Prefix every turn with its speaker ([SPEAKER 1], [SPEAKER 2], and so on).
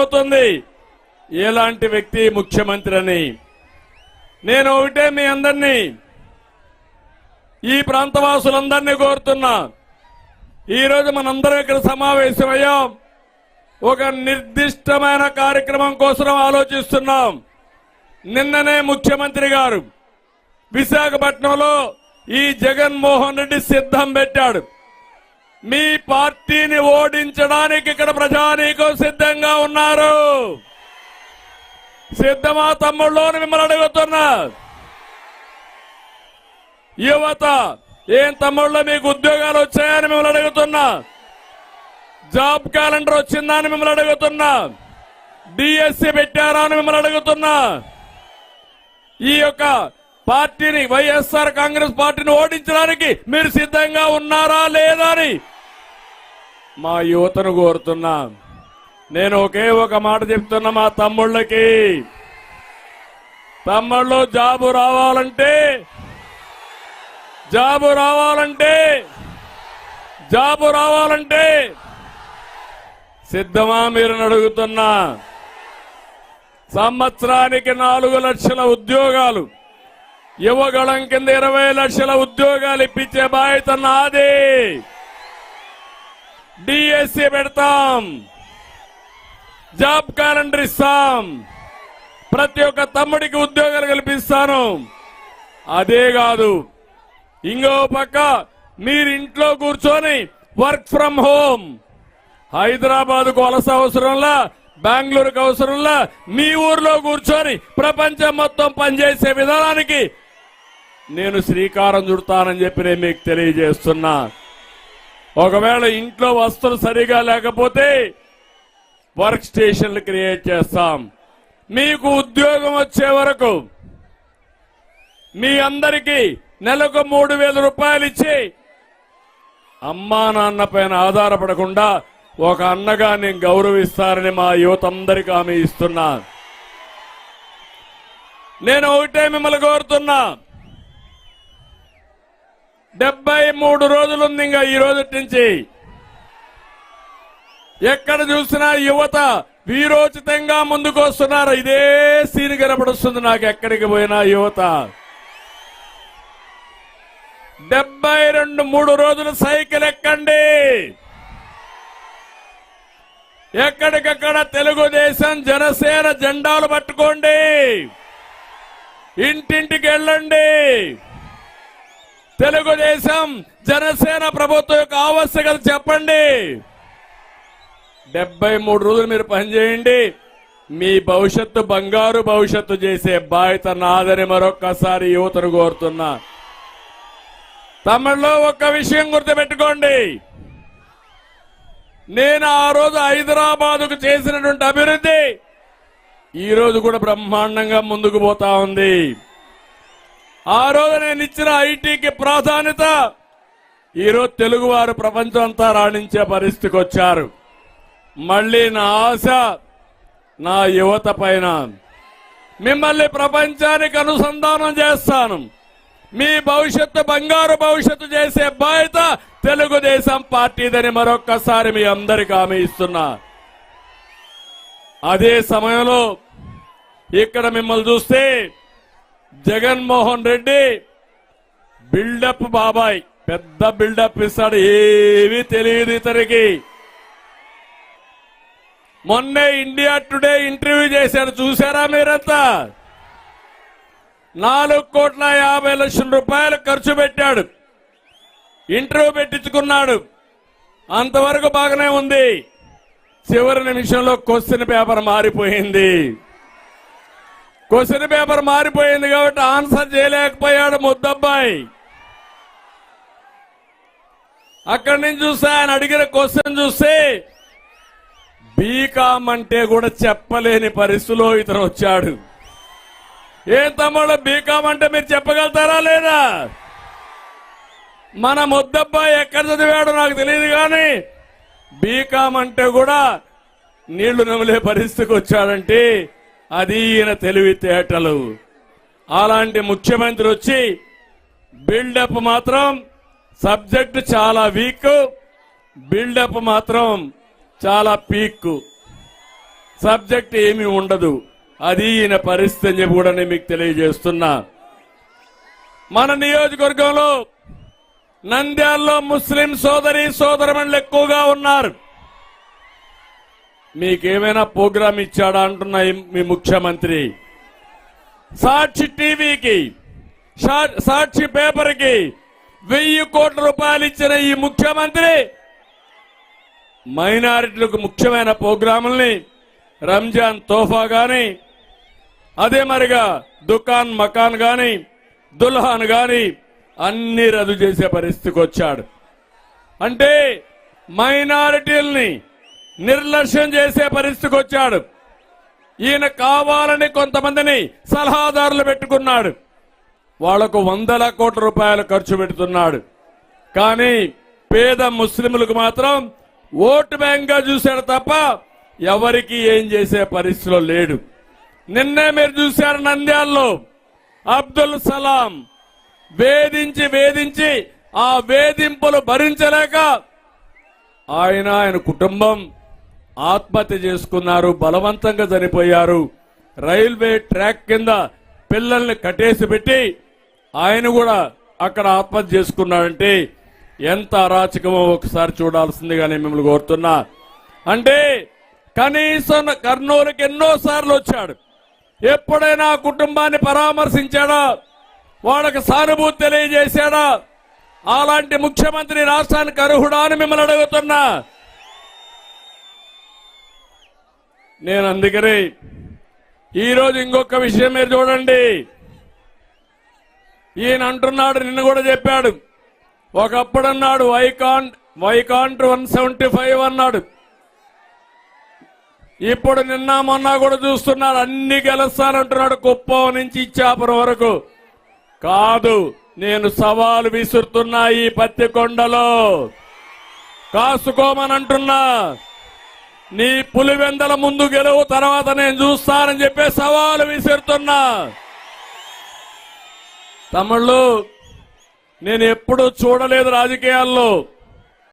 [SPEAKER 1] అవుతుంది. ఎలాంటి వ్యక్తి ముఖ్యమంత్రి అని నేను ఒకటే మీ అందరినీ ఈ ప్రాంతవాసులందరినీ కోరుతున్నా. ఈరోజు మనందరం ఇక్కడ సమావేశమయ్యాం ఒక నిర్దిష్టమైన కార్యక్రమం కోసం ఆలోచిస్తున్నాం. నిన్ననే ముఖ్యమంత్రి గారు విశాఖపట్నంలో ఈ జగన్మోహన్ రెడ్డి సిద్ధం పెట్టాడు. మీ పార్టీని ఓడించడానికి ఇక్కడ ప్రజానీకం సిద్ధంగా ఉన్నారు. సిద్ధమా తమ్ముళ్ళోని మిమ్మల్ని అడుగుతున్నా. యువత ఏం తమ్ముళ్ళు మీకు ఉద్యోగాలు వచ్చాయని మిమ్మల్ని అడుగుతున్నా. జాబ్ క్యాలెండర్ వచ్చిందా అని మిమ్మల్ని అడుగుతున్నా. డిఎస్సి పెట్టారా అని మిమ్మల్ని అడుగుతున్నా. ఈ యొక్క పార్టీని వైఎస్ఆర్ కాంగ్రెస్ పార్టీని ఓడించడానికి మీరు సిద్ధంగా ఉన్నారా లేదా అని మా యువతను కోరుతున్నా. నేను ఒకే ఒక మాట చెప్తున్నా మా తమ్ముళ్ళకి. తమ్ముళ్ళు జాబు రావాలంటే జాబు రావాలంటే జాబు రావాలంటే సిద్ధమా మీరు అడుగుతున్నా. సంవత్సరానికి నాలుగు లక్షల ఉద్యోగాలు యువగళం కింద ఇరవై లక్షల ఉద్యోగాలు ఇప్పించే బాధ్యత నాదే. డిఎస్సి పెడతాం. జాబ్ క్యాలెండర్ ఇస్తాం. ప్రతి ఒక్క తమ్ముడికి ఉద్యోగాలు కల్పిస్తాను. అదే కాదు ఇంకో పక్క మీరు ఇంట్లో కూర్చొని వర్క్ ఫ్రం హోమ్. హైదరాబాద్కు వలస అవసరంలా బెంగళూరుకు అవసరంలా మీ ఊర్లో కూర్చొని ప్రపంచం మొత్తం పనిచేసే విధానానికి నేను శ్రీకారం చుడతానని చెప్పి నేను మీకు తెలియజేస్తున్నా. ఒకవేళ ఇంట్లో వస్తువులు సరిగా లేకపోతే వర్క్ స్టేషన్లు క్రియేట్ చేస్తాం. మీకు ఉద్యోగం వచ్చే వరకు మీ అందరికీ నెలకు మూడు వేల రూపాయలు ఇచ్చి అమ్మా నాన్న పైన ఆధారపడకుండా ఒక అన్నగా నేను గౌరవిస్తారని మా యువత అందరికీ హామీ ఇస్తున్నా. నేను ఒకటే మిమ్మల్ని కోరుతున్నా. డెబ్బై మూడు రోజులుంది ఇంకా ఈ రోజు నుంచి. ఎక్కడ చూసినా యువత వీరోచితంగా ముందుకు వస్తున్నారు ఇదే సీన్ కనపడుస్తుంది నాకు ఎక్కడికి పోయినా యువత. డెబ్బై రెండు మూడు రోజులు సైకిల్ ఎక్కండి. ఎక్కడికక్కడ తెలుగుదేశం జనసేన జెండాలు పట్టుకోండి. ఇంటింటికి వెళ్ళండి. తెలుగుదేశం జనసేన ప్రభుత్వం యొక్క ఆవశ్యకత చెప్పండి. డెబ్బై మూడు రోజులు మీరు పనిచేయండి మీ భవిష్యత్తు బంగారు భవిష్యత్తు చేసే బాధ్యత నాదని మరొక్కసారి యువతను కోరుతున్నా. తమిళలో ఒక్క విషయం గుర్తుపెట్టుకోండి. నేను ఆ రోజు హైదరాబాదుకు చేసినటువంటి అభివృద్ధి ఈ రోజు కూడా బ్రహ్మాండంగా ముందుకు పోతా ఉంది. ఆ రోజు నేను ఇచ్చిన ఐటీకి ప్రాధాన్యత. ఈరోజు తెలుగువారు ప్రపంచం అంతా రాణించే పరిస్థితికి వచ్చారు. మళ్ళీ నా ఆశ నా యువత పైన. మిమ్మల్ని ప్రపంచానికి అనుసంధానం చేస్తాను. మీ భవిష్యత్తు బంగారు భవిష్యత్తు చేసే బాధ్యత తెలుగుదేశం పార్టీదని మరొక్కసారి మీ అందరికి హామీ ఇస్తున్నా. అదే సమయంలో ఇక్కడ మిమ్మల్ని చూస్తే జగన్మోహన్ రెడ్డి బిల్డప్ బాబాయ్. పెద్ద బిల్డప్ ఇస్తాడు ఏమీ తెలియదు ఇతనికి. మొన్నే ఇండియా టుడే ఇంటర్వ్యూ చేశారు చూసారా మీరంతా? నాలుగు కోట్ల యాభై లక్షల రూపాయలు ఖర్చు పెట్టాడు. ఇంటర్వ్యూ పెట్టించుకున్నాడు. అంతవరకు బాగానే ఉంది. చివరి నిమిషంలో క్వశ్చన్ పేపర్ మారిపోయింది. క్వశ్చన్ పేపర్ మారిపోయింది కాబట్టి ఆన్సర్ చేయలేకపోయాడు ముద్దబ్బాయి. అక్కడి నుంచి చూస్తే ఆయన అడిగిన క్వశ్చన్ చూస్తే బీకామ్ అంటే కూడా చెప్పలేని పరిస్థితిలో ఇతను వచ్చాడు. ఏం తమ్ముడు బీకామ్ అంటే మీరు చెప్పగలుగుతారా లేదా? మన ముద్దబ్బాయి ఎక్కడ చదివాడో నాకు తెలియదు కానీ బీకామ్ అంటే కూడా నీళ్ళు నమిలే పరిస్థితికి వచ్చాడంటే అది ఈయన తెలివితేటలు. అలాంటి ముఖ్యమంత్రి వచ్చి బిల్డప్ మాత్రం సబ్జెక్ట్ చాలా వీక్ బిల్డప్ మాత్రం చాలా పీక్. సబ్జెక్ట్ ఏమీ ఉండదు. అది ఈయన పరిస్థితి అని చెప్పి కూడా నేను మీకు తెలియజేస్తున్నా. మన నియోజకవర్గంలో నంద్యాలలో ముస్లిం సోదరి సోదరమణులు ఎక్కువగా ఉన్నారు. మీకేమైనా ప్రోగ్రాం ఇచ్చాడా అంటున్నాయి మీ ముఖ్యమంత్రి. సాక్షి టీవీకి సా- సాక్షి పేపర్కి వెయ్యి కోట్ల రూపాయలు ఇచ్చిన ఈ ముఖ్యమంత్రి. మైనారిటీలకు ముఖ్యమైన ప్రోగ్రాముల్ని రంజాన్ తోఫా గాని అదే మరిగా దుకాన్ మకాన్ గాని దుల్హాన్ గాని అన్ని రద్దు చేసే పరిస్థితికి వచ్చాడు. అంటే మైనారిటీల్ని నిర్లక్ష్యం చేసే పరిస్థితికి వచ్చాడు. ఈయన కావాలని కొంతమందిని సలహాదారులు పెట్టుకున్నాడు. వాళ్ళకు వందల కోట్ల రూపాయలు ఖర్చు పెడుతున్నాడు. కానీ పేద ముస్లింలకు మాత్రం ఓటు బ్యాంక్గా చూశాడు తప్ప ఎవరికి ఏం చేసే పరిస్థితిలో లేడు. నిన్నే మీరు చూశారు నంద్యాల్లో అబ్దుల్ సలాం వేధించి వేధించి ఆ వేధింపులు భరించలేక ఆయన ఆయన కుటుంబం ఆత్మహత్య చేసుకున్నారు బలవంతంగా చనిపోయారు. రైల్వే ట్రాక్ కింద పిల్లల్ని కట్టేసి పెట్టి ఆయన కూడా అక్కడ ఆత్మహత్య చేసుకున్నాడంటే ఎంత అరాచకమో ఒకసారి చూడాల్సిందిగా నేను మిమ్మల్ని కోరుతున్నా. అంటే కనీసం కర్నూలుకి ఎన్నోసార్లు వచ్చాడు. ఎప్పుడైనా కుటుంబాన్ని పరామర్శించాడా? వాళ్ళకి సానుభూతి తెలియజేశాడా? అలాంటి ముఖ్యమంత్రి రాష్ట్రానికి అర్హుడా అని మిమ్మల్ని అడుగుతున్నా. నేను అందుకనే ఈరోజు ఇంకొక విషయం మీరు చూడండి. ఈయన అంటున్నాడు నిన్న కూడా చెప్పాడు. ఒకప్పుడు అన్నాడు vacant vacant one seventy five అన్నాడు. ఇప్పుడు నిన్న మొన్న కూడా చూస్తున్నాడు అన్ని గెలుస్తానంటున్నాడు కుప్పం నుంచి ఇచ్చాపురం వరకు. కాదు నేను సవాలు విసురుతున్నా ఈ పత్తి కొండలో. కాసుకోమని అంటున్నా. నీ పులివెందల ముందు గెలువు తర్వాత నేను చూస్తానని చెప్పే సవాలు విసిరుతున్నా. తమ్ముళ్ళు నేను ఎప్పుడూ చూడలేదు రాజకీయాల్లో.